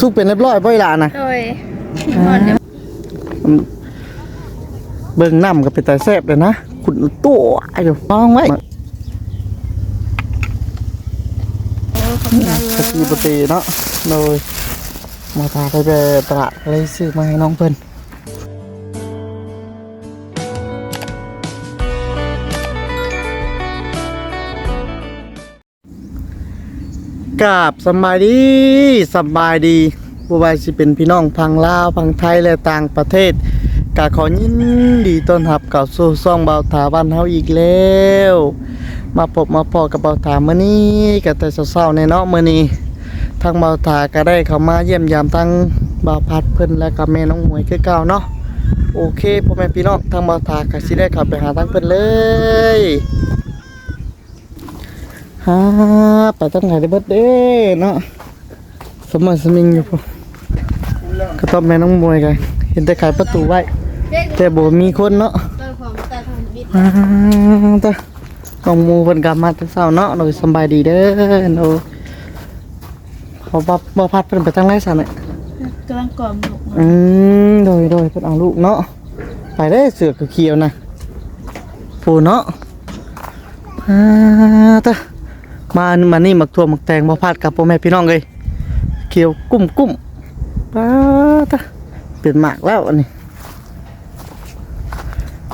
สุกเป็นเรียบร้อยบ่อีหล่ะนะโดยหมดเดี๋ยวเบิ่งน้ำก็เป็นตาแซ่บเลยนะขุดตัวอยู่น้องไว้โอ้ขอบคุณสกีปกติเนาะโดยมาพาไปไปตลาดเลยซื้อมาให้น้องเพิ่น กราบสบายดีสบายดีบ่ว่าสิเป็นพี่น้องพังลาวพังไทยและต่างประเทศกาขอยินดีต้อนรับกับสู่ซ่องเบาถาบ้านเฮาอีกแล้ว มาพบมาพอกับเบาถามื้อนี้ก็แต่เช้าๆในเนาะมื้อนี้ทางเบาถาก็ได้เข้ามาเยี่ยมยามทั้งบาพัดเพิ่นและกับแม่น้องหมวยคือเก่าเนาะโอเคพ่อแม่พี่น้องทางเบาถาก็สิได้เข้าไปหาทางเพิ่นเลย ฮาไปทางไหนได้เบิดเด้เนาะสมมาสมิงอยู่พุ่นก็ต้องแม่น้องหมวยกันเห็นแต่ขายประตูไว้ แต่บ่มีคนเนาะเติมของแต่ของบิดอ่าตาน้องหมูเพิ่นกลับมาแต่เช้าเนาะโดยสำบายดีเด้อโดยเขาบ่บ่พัดเพิ่นไปทางไหนซะเนี่ยกำลังกล่อมลูกอืมโดยโดยเพิ่นเอาลูกเนาะไปได้อเสือกเขียวๆนะปูเนาะอ่าตา มามานี่มักทั่วมักแตงบ่พัดกับพ่อแม่พี่น้องเอ้ยเขียวกุ้มกุ้มป้าตาเป็นหมากแล้วอันนี้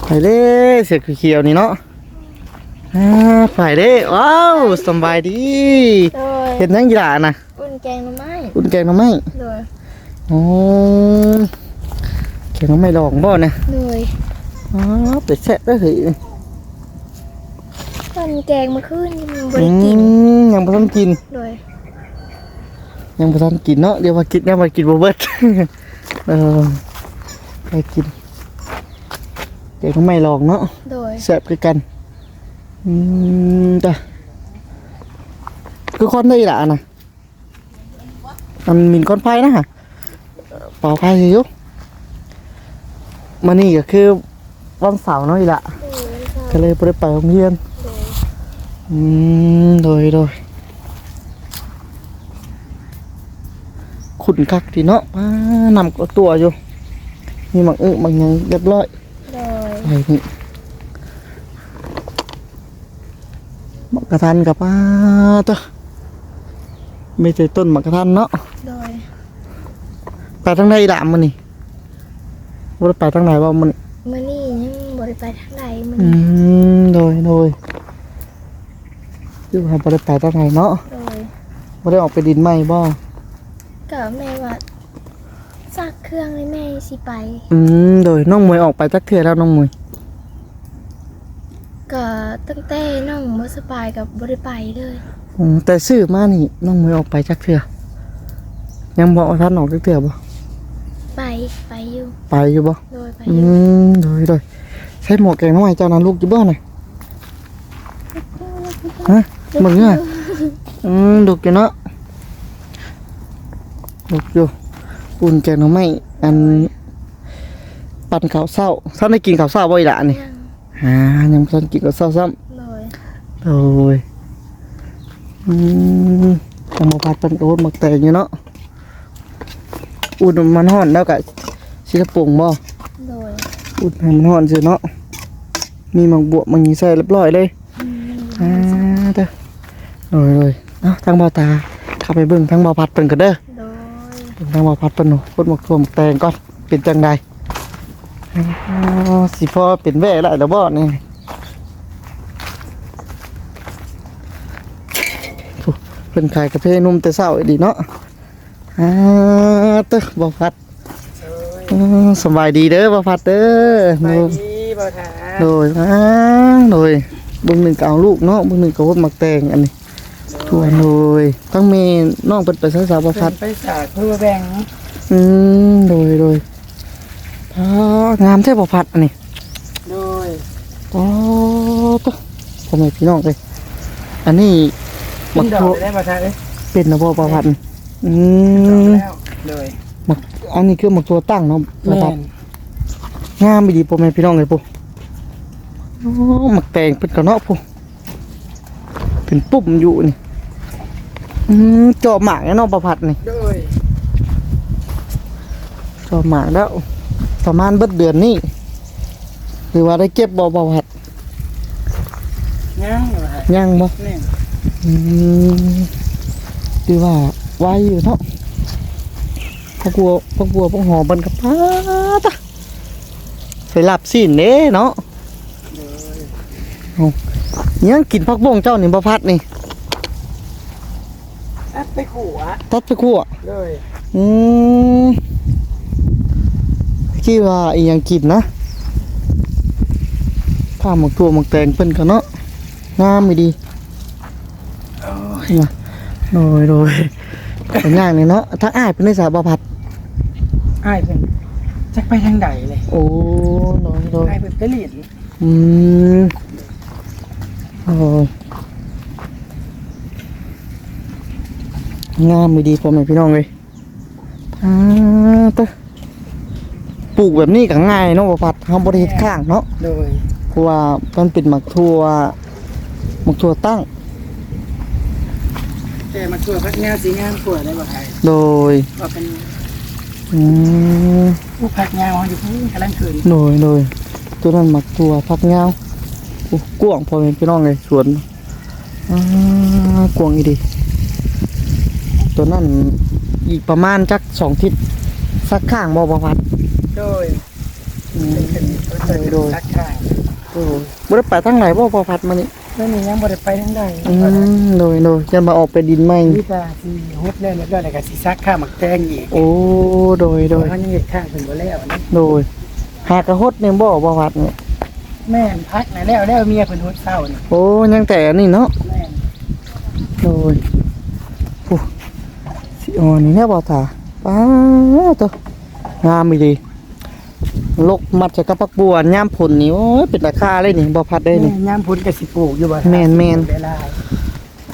ไปเด้อเสือกเขียวๆนี่เนาะอ่าไปเด้ว้าวสำบายดีโดยเห็นนั่งกีฬานะอุ่นแกงหน่อไม้อุ่นแกงหน้ำไม้โดยโอ้แกงหน้ำไม้ดองบ่เนี่ยโดยอ๋อเป็ดแซ่บได้สิมั นแกงเมื่อคืนนี่มันบอืริกินมยังบ่ทันกินโดยยังบ่ทันกินเนาะเดี๋ยวมากินเนี่ยมากินบ่เบิดเออไปกินแกงหน้ำไม้ลองเนาะโดยแซ่บคือกันอืมจ้ะคือคนได้ละนะมันมีก้อนไฟนะฮะเป่าไฟอยู่มานี่ก็คือวันเสาร์เนาะอีละโดยก็เลยไปไปโรงเรียน โดยอืมโดยโดยขุนคักทีเนาะอ่านำก็ตัวอยู่ มีหมักอึหมักหยังเรียบร้อยโดยไอ้นี่หมักกระทันกับป้าตัวไม่ใช่ต้นหมักกระทันเนาะโดยไปทางไหนด่ามมันนี่ว่าไปทางไหนว่ามันมื่อนี้ยังบริไปทางใดมันอืมโดยโดย อยู่หาบ่ได้ไปทางไหนเนาะโดยบ่ได้ออกไปดินไหมบ่กับแม่ว่าซักเครื่องให้แม่สิไปอืมโดยน้องมวยออกไปจักเทื่อแล้วน้องมวยก็ตั้งแต่น้องบ่สบายกับบริไปเลยอืมแต่ซื้อมานี่น้องมวยออกไปจักเทื่อยังบ่ทันออกจักเทื่อบ่ไปไปอยู่ไปอยู่บ่โดยไปออืยู่มโดยโดยใช้หมวกแกงน้อยเจ้านั้นลูกอยู่บ้านน่ะฮะ มึงอะอืมลูกอยู่เนาะลูกอยู่อุ่นแกงหน้ำไม้อันปั่นข้าวเช้าท่านได้กินข้าวเช้าบ่อีหล่ะนี่ยังอ่ายังบ่ทันกินข้าวเช้าซ้ำโดยโอ้ยอืมเอามาผัดเป็นโอ๊ตหมักแตงอยู่เนาะอุ่นมันห่อนแล้วก็สิกระโปรงบ่โดยอุ่นให้มันห่อนสิเนาะมีหมักบวบมันยีใส่เรียบร้อยเลยอืมอ่าเด้อ โอ้ยเลยเอ้าทางเบาตาเข้าไปเบิ่งทางเบาพัดเพิ่นก็เด้อโดยเบิ่งทางเบาพัดเพิ่นโหพดหมักถั่วหมักแตงก่อนเป็นจังใดอ๋อสิพอเป็นแว่แล้วเด้อบ่นี่โถ่เพิ่นขายกาแฟนุ่มแต่เช้าอีดีเนาะอ่าเด้อเบาพัดอือสบายดีเด้อเบาพัดเด้อไปโน่ดีบ่ถาโดยอ่าโดยเบิ่งหนึ่งก็เอาลูกเนาะเบิ่งหนึ่งก็วดหมักแตงอันนี้ ทั่วโดยทั้งเมน้องเปิดไปใช้สาวประพัดไปสากเพื่อแบ่งอืมโดยโดยอ๋องามแท้ประพัดอันนี้โดยอ๋อตัวพ่อแม่พี่น้องเลยอันนี้หมัมันกดอทั่วกได้บ่ถาเอ้ยเป็นนะบ่ประพัดนี่อืดอกมแล้วโดยหมักอันนี้คือหมักตัวตั้งเนาะประแม่พัดนงามไปดีพ่อแม่พี่น้องเลยปุ๊อ๋อหมักแตงเป็นกระเนาะปุ๊ เป็นปุ่มอยู่นี่อืมเจาะหมากเนี่ยเนาะประพัดนี่โดยจอหมากแล้ว ประมาณเบิดเดือนนี้หรือว่าได้เก็บบ่บ่หัดยังอยู่ฮะยังบ่นี่อืมหรือว่าไว้อยู่เนาะพวกบัวพวกบัวพวกหอมมันกับป้าตะไปหลับสินเด้เนาะเอา ยังกินพักบงเจ้านี่บ่พัดนี่อัดไปขู่อะตัดไปคั่วเลยอืมคิดว่าอีหยังกินนะข้าวหมกตัวหมกแตงเพิ่นกันเนาะงามไม่ดีนะโดยโดยเป็นย่างนี่เนาะถ้าอ้ายเป็นได้สาวบ่พัดอ้ายเป็นจักไปทางใดเลย โอ้โดยโดยอ้ายเป็นไปเรียนอืม โอ้ยงามไม่ดีพ่อแม่พี่น้องเลยอ่าตะปลูกแบบนี้ก็ง่ายเนาะบ่พัดเฮาบ่ได้เฮ็ดข้างเนาะโดยเพราะว่ามันเป็นหมักทั่วหมักทั่วตั้ง แต่มาทั่วพักแนวสีงามขวดได้บ่ไอ้โดยว่าเป็นอืมผู้พักงามของอยู่ที่กำลังคืนโดยโดยตัวนั้นหมักทั่วพักยาวโอ้ กวางพอแม่พี่น้องเลยสวนอ่ากวางอีดีตัวนั้นอีกประมาณจักสองทิศสักข้างบ่ประพัดโดยอืมเป็นเป็นตัวโดยสักข้างโดยบ่ได้ไปทางไหนบ่ประพัดมานี่แล้วนี่ยังบ่ได้ไปทางใดอืมโดยโดยจะมาออกไปดินใหม่นี่ตาสีฮุบแล้วแล้วก็แล้วก็สิซักข้าวหมักแตงอีกโอ้โดยโดยเขายังเฮ็ดข้างเพิ่นบ่แล้วนะโดยหากระหดเนี่ยบ่ประพัดเนี่ย แม่นพักน่ะแล้วแล้วเมียเพิ่นฮุบเช้านี่โอ้ยังแต่อันนี่เนาะแม่นโดยโอ้สิอ่อนนี่แน่บ่ตาป้าตัวงามอีดีลกมัดจะกระปักบัวย่ามผลนี่โอ้ยเป็นราคาเลยนี่บ่พัดได้นี่ แม่ยามพุ่นก็สิปลูกอยู่บ่แม่นแม่นเวลา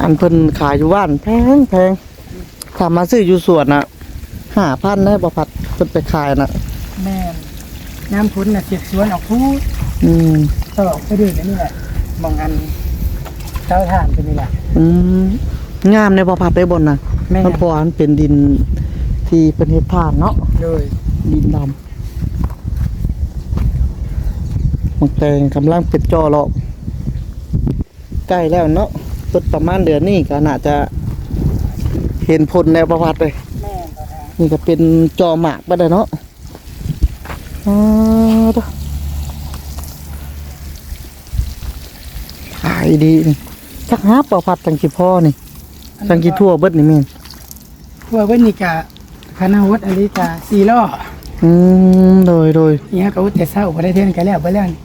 อันเพิ่นขายอยู่บ้านแพงแพงถ้ามาซื้ออยู่สวนน่ะห้าพันได้บ่พัดเพิ่นไปขายน่ะแม่นยามพุ่นน่ะเสียบสวนออกพูด อืมตลอดไปเรื่อยนี่แหละมองอันเต้าถ่านเป็นนี่แหละ อืมงามในบ่พัดได้บนน่ะแม่น มันเพราะว่ามันเป็นดินที่เป็นเฮ็ดทานเนาะโดยดินดำมักแตงกำลังเป็ดจอหรอกใกล้แล้วเนาะต้นประมาณเดือนนี้ก็น่าจะ เห็นผลแนวประวัติเลย แม่นเต้าถ่านนี่ก็เป็นจอหมากไปเลยเนาะอ่าเด้ อขายดีนี่ชักฮับประพัดจังกี่พ่อนี่จังกี่ทั่วเบิดนี่แม่นพวกเว้นนี่กะคณะวัดอริกาสี่ล้ออืมโดยโดยนี่ฮะก็วัดแต่เศร้าบ่ได้เทื่อนกันแล้วไปแล้วนี่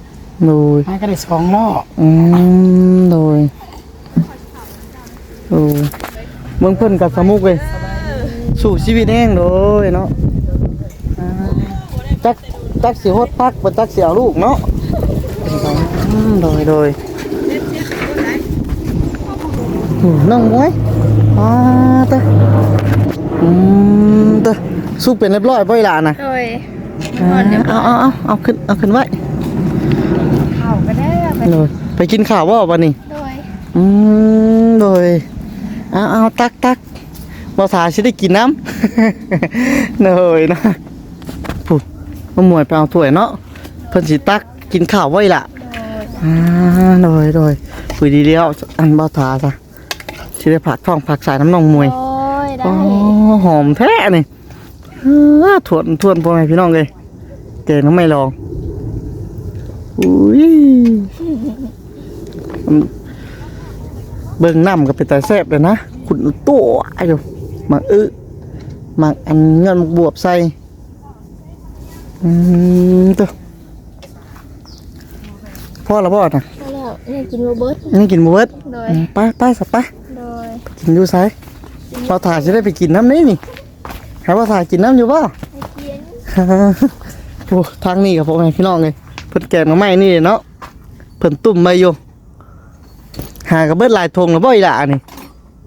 โดยฮะก็ได้สองล้ออืมโดยโอ้เมืองเพิ่นกับสมุกเลยสู่ชีวิตแห้งโดยเนาะอ่าจักจักสิฮดพักบ่จักสิเอาลูกเนาะอืมโดยโดยอืม น้องมวยอ่าตะอืมตะสู้เป็นเรียบร้อยบ่อีหล่ะน่ะโดยอ่าเอาเอาเอาเอาขึ้นเอาขึ้นไว้เขาก็ได้ไปโดยไปกินข้าวบ่วันนี้โดยอืมโดยเอาเอาตักตักบอสาชิได้กินน้ำโดยนะปุ๊บมามวยไปเอาถ้วยเนาะเพิ่นสิตักกินข้าวไว้ล่ะโดยอ่าโดยโดยปุยดีเดียวอันบอสาซะ ชิได้ผักท้องผักสายน้ำนองมวยโดยได้โอ้หอมแท้นี่อ่าถวนทวนพ่อแม่พี่น้องเลยเก่งน้องไม่ลองอุ้ยเบิ่งน้ำก็เป็นตาแซ่บเลยนะขุดตัวอยู่หมักอึหมักอันเงินหมักบวบใส่อืมตัวพ่อละพ่อนะได้แล้วนี่กินโรเบิร์ตนี่กินบเบิดโดยอืมไปไปสับไปโดย กินอยู่ไสเราถ่ายจะได้ไปกินน้ำนี้นี่หาว่าถ่ายกินน้ำอยู่ป่ะไอเกียนโอ้ทางนี้กับพ่อแม่พี่น้องเลยเพิ่นแกงมาใหม่นี่เนาะเพิ่นตุ่มมาอยู่หากระเบิดหลายทงแล้วบ่อีหล่ะนี่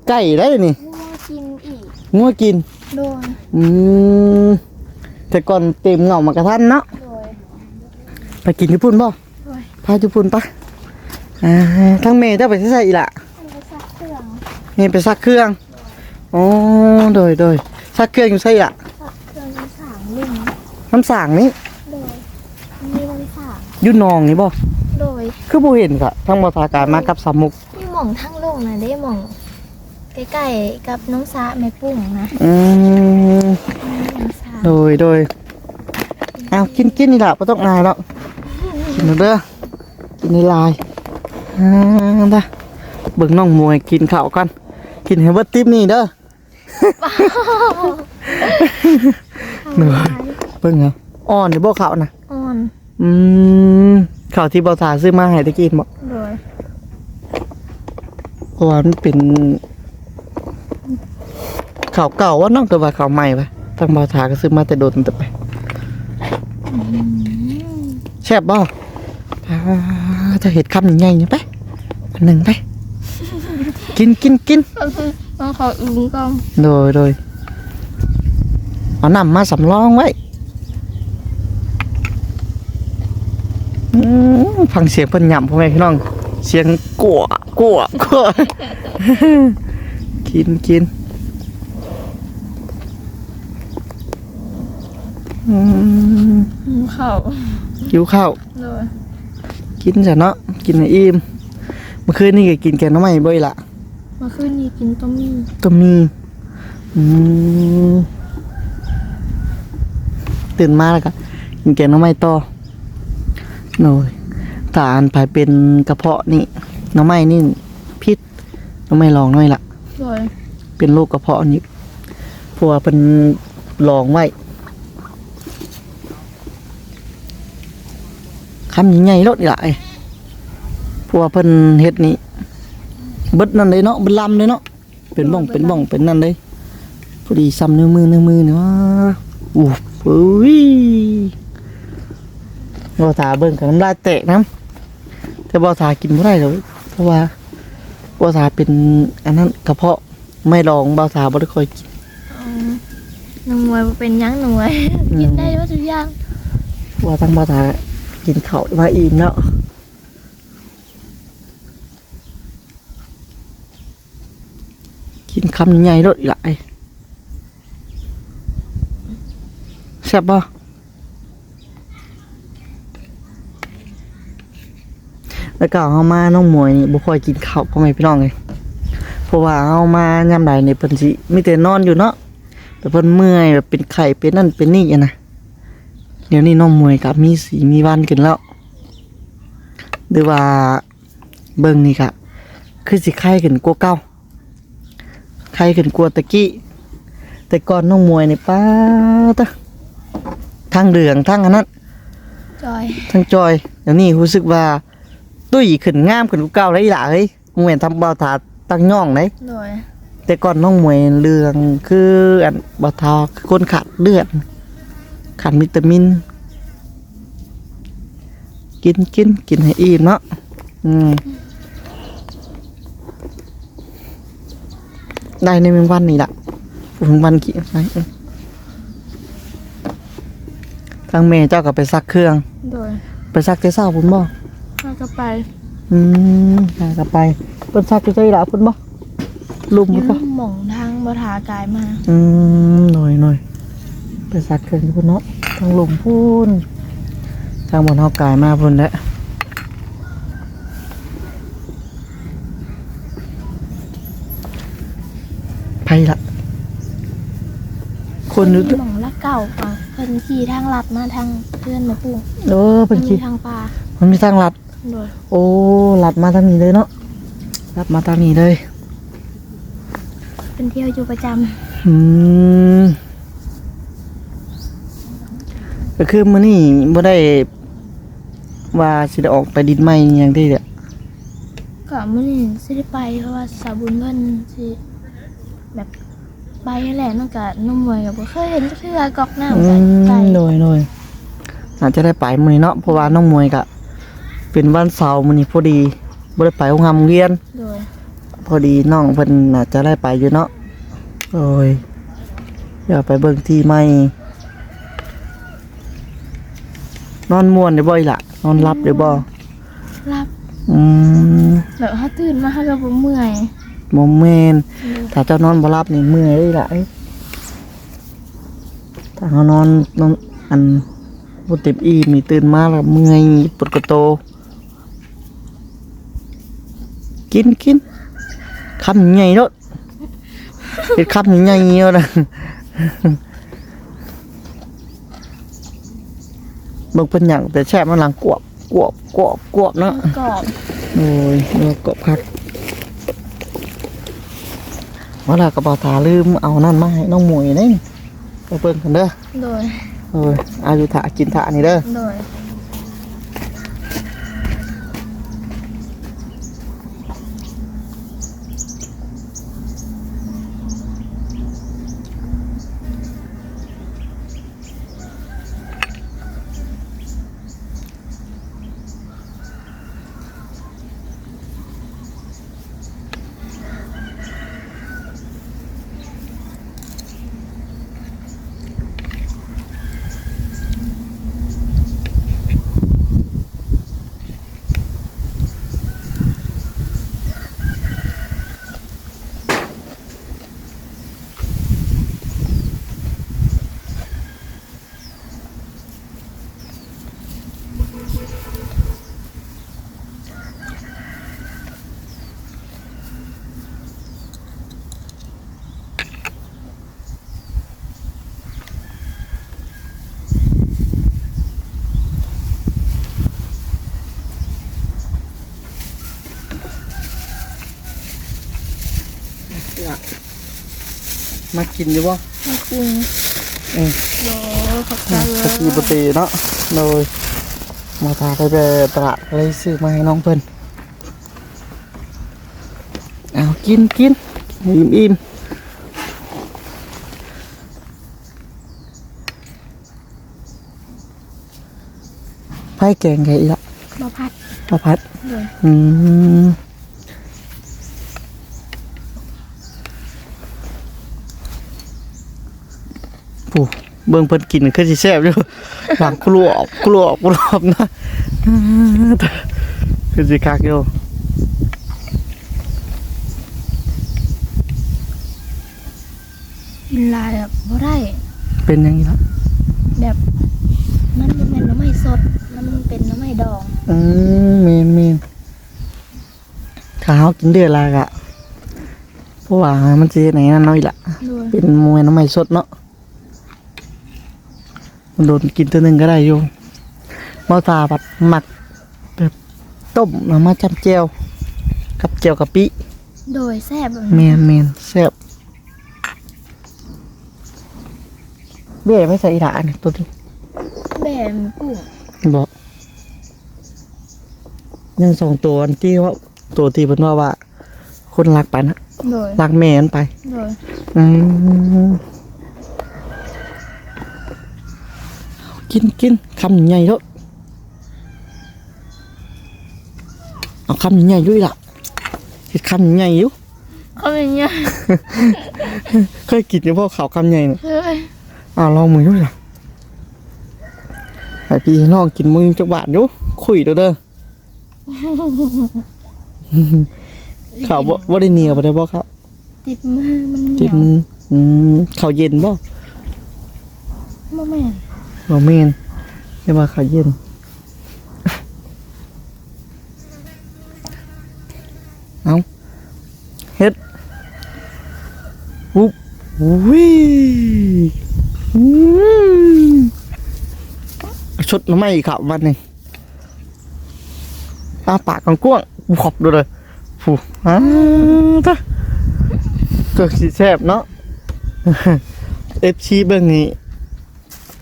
ใกล้ได้นี่งัวกินอีกงัวกินโดยอืมแต่ก่อนเต็มเหงามากระทันเนาะโดยไปกินญี่ปุ่นบ่โดยพาญี่ปุ่นปะอ่าทั้งเมย์เจ้าไปใส่อีหละ มันไปซักเครื่อง เมย์ไปซักเครื่องอ๋อโดยโดยซักเครื่องอยู่ใส่อีหละซักเครื่องที่สามลิงน้ำสางนี่โดยมีน้ำสางอยู่หนองนี่บ่โดยคือบ่เห็นค่ะทั้งบ่ทาการมากับสามมุกมีหม่องทั้งโลกนะได้หม่องใกล้ๆกับน้องสาแม่ปุ้งนะอืมน้องสาโดยโดยเอากินกินนี่ล่ะบ่ต้องอายแล้วกินเอาเด้อกินในลายอ่าเด้อเบิ่งน้องมวยกินข้าวกัน กินให้เบิดติ๊บนี่เด้อเหนื่อยเบิ่งเอาอ่อนนี่บ่ข้าวนะอ่อนอืมข้าวที่บ่ทาซื้อมาให้ตะกี้บ่โดยเพราะว่ามันเป็นข่าวเก่าว่าน้องตัวว่าข่าวใหม่ปะทางบาวถาก็ซื้อมาแต่โดนแต่ไปแซ่บบ่อ่าจะเห็ดคำใหญ่ๆนี่ไปอันหนึ่งไป กินกินกินต้องขออึ้งก่อนโดยโดยเอาน้ำมาสำรองไว้อืมฟังเสียงเพิ่นหย่ำพ่อแม่พี่น้อง เสียงกัวกัวกัวกินกินอืมข้าวหิวข้าวโดยกินจ้ะเนาะกินให้อิ่มเมื่อคืนนี่ก็กินแกงหน้ำไม้บ่อยละเมื่อคืนนี้กินต้มมีก็มีอืมตื่นมาแล้วก็กินแกงหน้ำไม้ต่อหน่อยตาอันไปเป็นกระเพาะนี่หน้ำไม้นี่พิษหน้ำไม้ลองหน่อยละโดยเป็นโรคกระเพาะนี่เพราะว่าเป็นลองไว้คำยังไงรถใหญ่เพราะว่าเพิ่นเฮ็ดนี่ เบิดนั่นเลยเนาะเบิดลำเลยเนาะเป็นบ้องเป็นบ้องเป็นนั่นเลยพอดีซ้ำนิ้วมือนิ้วมือนี่ว่าอู้ฟูยบ่ตาเบิ่งกับน้ำลายแตกน้ำแต่บ่ตากินบ่ได้เลยเพราะว่าบ่ตาเป็นอันนั้นกระเพาะไม่ลองเบาสาวบ่ได้ค่อยกินน้ำมวยบ่เป็นหยังหน่วยอืมกินได้ว่าทุกอย่างว่าทั้งเบาสาวกินข้าวมาอิ่มแล้ว กินคำใหญ่รสอีหลายแซ่บบ่แล้วก็เอามาน้องมวยนี่บ่ค่อยกินข้าวพ่อแม่พี่น้องเลยเพราะว่าเอามายามใดในี่เพิ่นสิมีแต่นอนอยู่เนาะแต่เพิ่นเมื่อยแบบเป็นไข่เป็นนั่นเป็นนี่อะนะเดี๋ยวนี้น้องมวยกับมีสีมีวันกันแล้วหรือว่าเบิ่งนี่ค่ะคือสิไข่กันกว่าเก่า ไข่กันกว่าตะกี้ แต่ก่อนน้องมวยนี่ป้าตะทั้งเหลืองทั้งอันนั้นจอยทั้งจอยเดี๋ยวนี้รู้สึกว่า ตุ้ยขึ้นงามขึ้นกว่าเก่าเลยล่ะเฮ้ยมวยทำเบาถาตั้งย่องเลยโดยแต่ก่อนน้องมวยเรืองคืออันบาทาคือคนขาดเลือดขาดวิตามิน กินกินกินให้อิ่มเนาะอืม ได้ในเป็นวันนี่แหละเป็นวันกี่ไงเอ้ยทางเมย์เจ้าก็ไปซักเครื่อง โดยไปซักแต่เช้าพุ่นบ่เราก็ไปอืมไปก็ไปเพิ่นซักที่ใจละพุ่นบ่ลุมยืพุ่นบ่มหม่องทางบ่ทากายมาอืมหน่อยหน่อยไปสักเครื่องที่พุ่นเนาะทางหลุมพูนทางบนเฮากายมาพุ่นแหละไผละ คนอยู่หม่องละเก่าค่ะเพิ่นขี่ทางลัดมาทางเพื่อนแม่ปุ้งเออเป็นมีคิดทางป่ามันมีทางลัดโดยโอ้ลัดมาทางนี้เลยเนาะลัดมาทางนี้เลยเป็นเที่ยวอยู่ประจำอืมก็คือมื้อนี้บ่ได้ว่าสิได้ออกไปดินไม้อหยังได้เด้อก็มื้อนี้สิได้ไปเพราะว่าสาวบุญเพิ่นสิแบบ ไปแหละเนาะก็น้องมวยก็บ่เคยเห็นจักเทื่อกอกน้ำอืก็ไปมโดยโดยอาจจะได้ไปมื้อนี้เนาะเพราะว่าน้องมวยก็เป็นวันเสาร์มื้อนี้พอดีบ่ได้ไปโรงงานโรงเรียน โดยพอดีน้องเพิ่นน่าจะได้ไปอยู่เนาะโอ้ยอยากไปเบิ่งที่ใหม่ นอนม่วนได้บ่อีหล่ะ นอนหลับได้บ่รับอืมแบบเฮาตื่นมาเฮาก็บ่เมื่อย บ่แม่นถ้าเจ้านอนบ่หลับนี่เมื่อยเลยล่ะเอ้ยถ้าเฮานอนนอนอันบ่เต็มอีมีตื่นมาแล้วเมื่อยปวดกระโต กินกินคำใหญ่เนาะเป็นคำใหญ่ๆเนาะเบิ่งเป็นหยังแต่แช่มันหลังกวบกวบกวบกวบเนาะกรอบโอ้ยเนื้อกบคัก ว่าและกระเป๋าตาลืมเอานั่นมาให้น้องหมวยนี่ไปเบิ่งกันเด้อโดยโอ้ยอายุถากินถานี่เด้อ โดย มากินอยู่บ่มาคุงอืมโดยขอบใจเลสกีปตีเนาะโดยมาทาไปไปตลาดเลยซื้อมาให้น้องเพิ่นเอากินกินอิ่มอิ่มไผ่แกงไงอีกละมาพัดปลาพัดโดยอืม ผู้เบิ่งเพิ่นกินคือสิแซ่บอยู่หลังกลัวกลัวกลัวนะคือสิคักอยู่มันลายแบบบ่ได้ เป็นยังไงล่ะแบบมันบ่แม่นน้ำไม่สดมันเป็นน้ำไม่ดองอืมเมนเมนข้าวกินเดือดละกะเพราะว่ามันสิเฮ็ดไหนนั่นน้อยละโดยเป็นมวยน้ำใหม่สดเนาะ มันโดนกินตัวหนึ่งก็ได้อยู่เมาตาแบบหมักแบบต้มแล้วมาจำเจียวกับเจียวกะปิโดยแซ่บแบบเมนี้นเมนแซ่บเบี้ยไม่ใส่อีหลาเนี่ยตัวนี้แบบกุ้งบอกยังสองตัวอันที่ว่าตัวที่เพิ่นว่าว่า คนรักไปนะโดยรักแม่มันไป โดยอืม กินกินคำใหญ่แล้วเอาคำใหญ่ด้วยล่ะเห็ดคำใหญ่อยู่เขาเป็นยังเคยกินอยู่พ่อขาวคำใหญ่เนี่ยเฮ้ยอ้าวลองมือด้วยล่ะให้พี่น้องกินมือจักบาทอยู่คุยเด้อเด้อข่าวบ่บ่ได้เหนียวบ่ได้บ่ครับติดมือมันเหนีจิยมวอืมข้าวเย็นบ่บ่แม่น บ่แม่นเรียกว่าขาเย็นเอาเฮ็ดปุ๊บวิอืมชุดน้ำไม่ครับวันนี้ตาปากกกว้างขอบดูเลยฟูอ้าวตาก็สิแซ่บเนาะเอฟชีเบิ่งนี้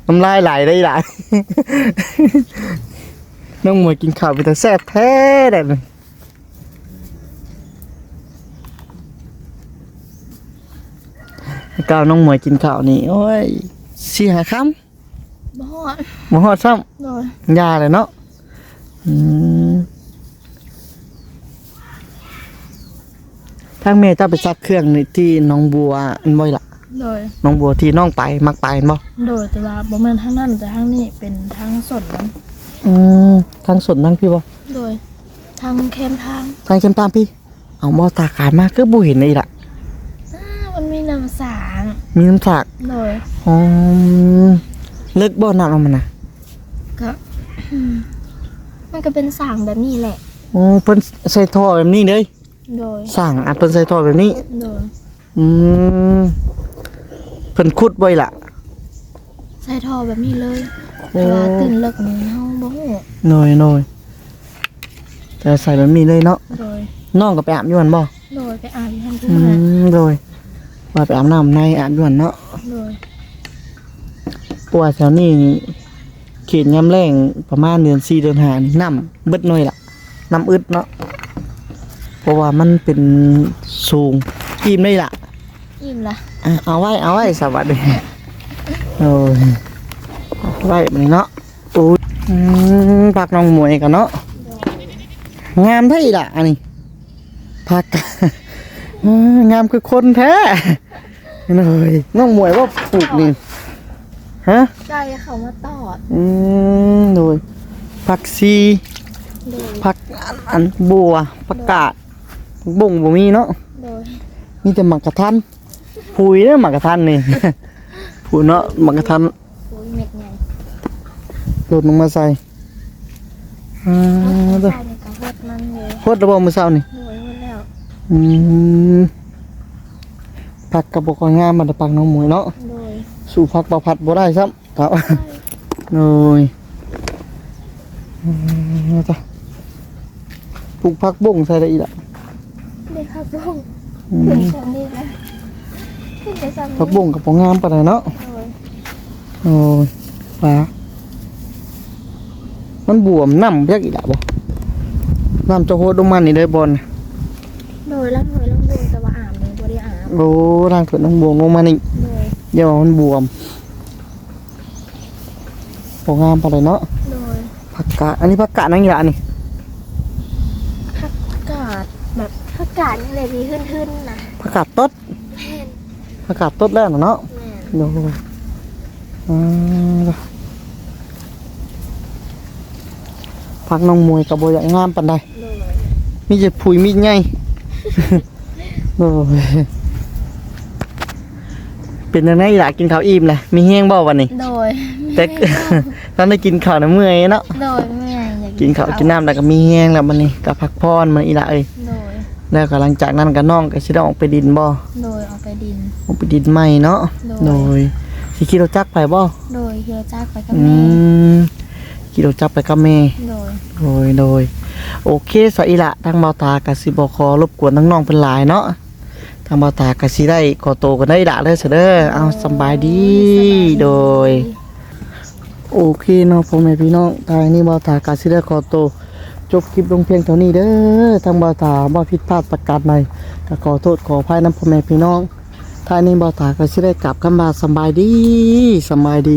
น้ำลายไหลได้หลาย น้องมวยกินข้าวไปแต่แซ่บแท้ได้เลยก้าวน้องมวยกินข้าวนี่โอ้ยสี่หาคบ่ฮอดำมาหอดซ้โดยำยาเลยเนาะอืมทางเมย์เจ้าไปซักเครื่องนี่ที่หน้องบัวอันบ่อยละ โดยหน้องบัวที่น้องไปมักไปอันบ่โดยแต่ว่าบ่แม่นทางนั้นแต่ทางนี้เป็นทางสดมันอืมทางสดนั่งพี่บ่โดยทางแคมทางทางเข็มตามพี่ เอาบ่ตาการมากคือบ่เห็นเลยล่ะ อ้ามันมีน้ำสางมีน้ำสากโดยอ๋อเลิกบ่น้ำเอามันน่ะก็ มันก็เป็นสร้างแบบนี้แหละโอ้เพิ่นใส่ท่อแบบนี้เด้ยโดยสร้างอัดเพิ่นใส่ท่อแบบนี้ โดยอืม เพิ่นขุดไว้ล่ะใส่ท่อแบบนี้เลยโอ้แต่ว่าตื่นเลิกนี่เฮาบ่ฮู้หน่อยหน่อยแต่ใส่แบบนี้เลยเนาะโดยน้องก็ไปอาบอยู่หั่นบ่โดยไปอ่านท่านผู้อืมามโดยว่าไปอาบน้ำในอาบอยู่หั่นเนาะโดยเพราะว่าแถวนี้นี่เขตยามแรงประมาณเดือน4เดือน5นี่น้ำเบิดหน่อยล่ะน้ำอึดเนาะเพราะว่ามันเป็นสูงอิ่มเลยล่ะ อิ่มละอะ เอาไว้เอาไว้สวัสดีโอ้ยเอาไว้แบบนี้เนาะโอ้ยอืมพักน้องหมวยกันเนาะงามเท่าอีล่ะอันนี้พักอืมงามคือคนแท้เลยน้องหมวยว่าปลูกนี่ฮะไก่เขามาตอดอืมโดยผักซีโดยผักอันอันบัวผักกาดผักบุ้งบ่มีเนาะโดยมีแต่หมักกระทัน ผุยเด้อหมักกระทันนี่ผุยเนาะหมักกระทันโอ้ยเม็ดใหญ่โดดลงมาใส่อ่าใส่เด้อในกระหดมันเลยโคตรระบบมือเศร้านี่โดยหมดแล้วอืมผักกระบอกงามมันจะปักน้องหมวยเนาะโดยสู่ผักประพัดบ่ได้ซ้ำครับโอ้ยอืมจ้ะปลูกผักบุ้งใส่ได้อีกละได้ครับบุ้งอืขึ้นมชั้นนี้นะ ขึ้นไปชั้นนี้ผักบุ้งกับปงามปานใดเนาะโดยโอ้ยปลามันบวมน้ำเรียกอีกละบ่น้ำจะโหดลงมานี่ได้บอลโดยล่ำหอยล่ำบุงแต่ว่าอาบเลยบ่ได้อาบโอ้ร่างเกิดน้ำบวมลงมานี่โดยอย่าว่ามันบวมปงามปานใดเนาะโดยผักกาดอันนี้ผักกาดนั่งอีกละนี่ผักกาดแบบผักกาดนี่เลยมีขึ้นๆนะผักกาดต้นแม่ นผักกาดต้นแล้วน่ะเนาะแม่นโอ้ยอ่าผักน้องมวยกับโบอยากงามปานใดโดยมีจะผุยมีดไงโอ้ยเป็นยังไงล่ะกินข้าวอิ่มเลยมีแห้งบ่วันนี้ โดยแต่ตอนได้กินข้าวน้ำเมื่อยเนาะ โดยเมื่อยอยากกินข้าวกินน้ำแล้วก็มีแห้งแล้วมันนี่ก็พักผ่อนมันอีละเอ้ยโดย แล้วก็หลังจากนั้นก็น้องก็สิได้ออกไปดินบ่โดยเอาไปดิน ออกไปดินใหม่เนาะโดยโดยสิขี่รถจักรไปบ่โดยเฮียจ้ากไปกับอืแม่มขี่รถจักรไปกับแม่โดยโดยโดยโอเคสวัสดีละทางเบาตากสิบขอรบกวนทั้งน้องเป็นหลายเนาะทางเบาตากสิได้ขอโตวกันได้ละเลยเสยเด้อเอาสำบายดีโดย โอเคเนาะพ่อแม่พี่น้องทางนี้เบาตากสิได้ขอโตว จบคลิปลงเพียงเท่านี้เด้อทางเบาตาบ่ผิดพลาดประกาศใดก็ขอโทษขออภัยน้ำพ่อแม่พี่น้องทายนี้เบาตาก็สิได้กลับคำบาสบายดีสบายดี